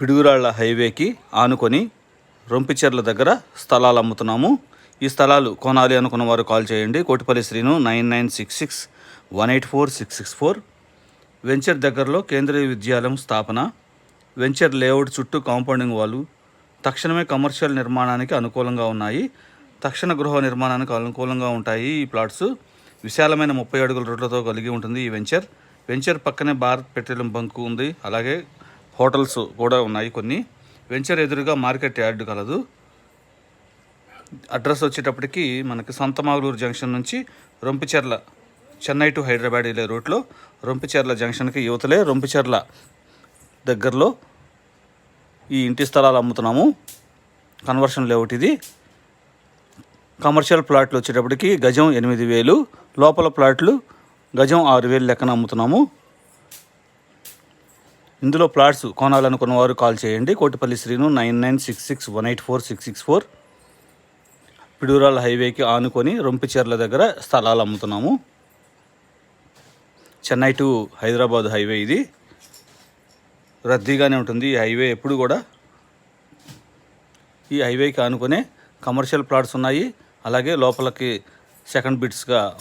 పిడుగురాళ్ళ హైవేకి ఆనుకొని రొంపిచెర్ల దగ్గర స్థలాలు అమ్ముతున్నాము. ఈ స్థలాలు కొనాలి అనుకున్న వారు కాల్ చేయండి. Kotipalli Srinu nine nine six six one eight four six six four. Venture దగ్గరలో కేంద్రీయ విద్యాలయం స్థాపన. వెంచర్ లేఅవుట్ చుట్టూ కాంపౌండింగ్ వాళ్ళు తక్షణమే కమర్షియల్ నిర్మాణానికి అనుకూలంగా ఉన్నాయి. తక్షణ గృహ నిర్మాణానికి అనుకూలంగా ఉంటాయి ఈ ప్లాట్స్. విశాలమైన ముప్పై అడుగుల రోడ్లతో కలిగి ఉంటుంది ఈ వెంచర్. వెంచర్ పక్కనే భారత్ పెట్రోలియం బంకు ఉంది. అలాగే హోటల్స్ కూడా ఉన్నాయి కొన్ని. వెంచర్ ఎదురుగా మార్కెట్ యార్డ్ కలదు. అడ్రస్ వచ్చేటప్పటికి మనకి సంతమాగులూరు జంక్షన్ నుంచి రొంపిచెర్ల చెన్నై టు హైదరాబాద్ వెళ్ళే రూట్లో రొంపిచెర్ల జంక్షన్కి యువతలే రొంపిచెర్ల దగ్గరలో ఈ ఇంటి స్థలాలు అమ్ముతున్నాము. కన్వర్షన్ లేఅవుట్ ఇది. కమర్షియల్ ప్లాట్లు వచ్చేటప్పటికి గజం ఎనిమిది వేలు లోపల ప్లాట్లు గజం ఆరు వేలు లెక్కన అమ్ముతున్నాము. ఇందులో ప్లాట్స్ కొనాలనుకున్న వారు కాల్ చేయండి. Kotipalli Srinu nine nine six six one eight four six six four. పిడూరాల హైవేకి ఆనుకొని రొంపిచెర్ల దగ్గర స్థలాలు అమ్ముతున్నాము. చెన్నై టు హైదరాబాద్ హైవే ఇది. రద్దీగానే ఉంటుంది. ఈ హైవే ఎప్పుడు కూడా ఈ హైవేకి ఆనుకునే కమర్షియల్ ప్లాట్స్ ఉన్నాయి. అలాగే లోపలికి సెకండ్ బిట్స్గా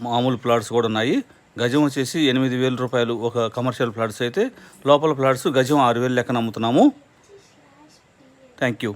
మామూలు ప్లాట్స్ కూడా ఉన్నాయి. గజం వచ్చేసి ఎనిమిది వేల రూపాయలు. ఒక కమర్షియల్ ప్లాట్స్ అయితే లోపల ప్లాట్స్ గజం ఆరు వేలు లెక్కన అమ్ముతున్నాము. Thank you